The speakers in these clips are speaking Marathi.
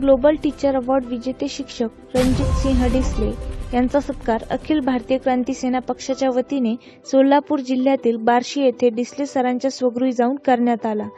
ग्लोबल टीचर अवॉर्ड विजेते शिक्षक रणजित सिंह डिसले यांचा सत्कार अखिल भारतीय क्रांती सेना पक्षाच्या वतीने सोलापूर जिल्ह्यातील बार्शी येथे डिसले सरांच्या स्वगृही जाऊन करण्यात आला.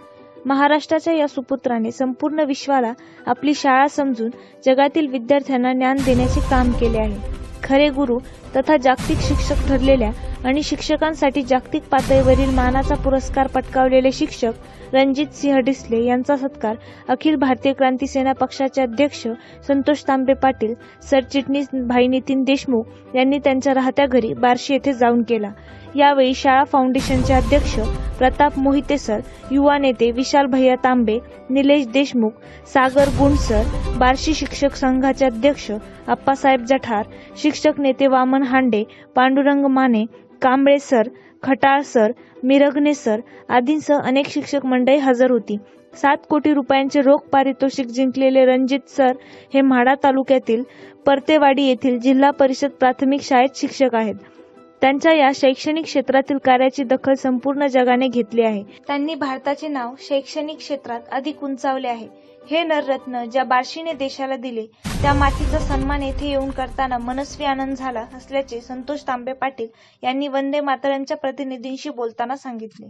महाराष्ट्राच्या या सुपुत्राने संपूर्ण विश्वाला आपली शाळा समजून जगातील विद्यार्थ्यांना ज्ञान देण्याचे काम केले आहे. खरे गुरु तथा जागतिक शिक्षक ठरलेल्या आणि शिक्षकांसाठी जागतिक पातळीवरील मानाचा पुरस्कार पटकावलेले शिक्षक रणजित सिंह डिसले यांचा सत्कार अखिल भारतीय क्रांती सेना पक्षाचे अध्यक्ष संतोष तांबे पाटील सरचिटणीस भाई नितीन देशमुख यांनी त्यांच्या राहत्या घरी बार्शी येथे जाऊन केला. यावेळी शाळा फाउंडेशनचे अध्यक्ष प्रताप मोहिते सर युवा नेते विशाल भैया तांबे निलेश देशमुख सागर गुंडसर बार्शी शिक्षक संघाचे अध्यक्ष अप्पासाहेब जठार शिक्षक नेते Vaman Hande Pandurang Mane Kamble sir Khatal sir Mirgane sir आदींसह अनेक शिक्षक मंडळी हजर होती. सात कोटी रुपयांचे रोख पारितोषिक जिंकलेले रणजित सर हे म्हाडा तालुक्यातील परतेवाडी येथील जिल्हा परिषद प्राथमिक शाळेत शिक्षक आहेत. त्यांच्या या शैक्षणिक क्षेत्रातील कार्याची दखल संपूर्ण जगाने घेतली आहे. त्यांनी भारताचे नाव शैक्षणिक क्षेत्रात अधिक उंचावले आहे. हे नररत्न ज्या बार्शीने देशाला दिले त्या मातीचा सन्मान येथे येऊन करताना मनस्वी आनंद झाला असल्याचे संतोष तांबे पाटील यांनी वंदे मातरमच्या प्रतिनिधींशी बोलताना सांगितले.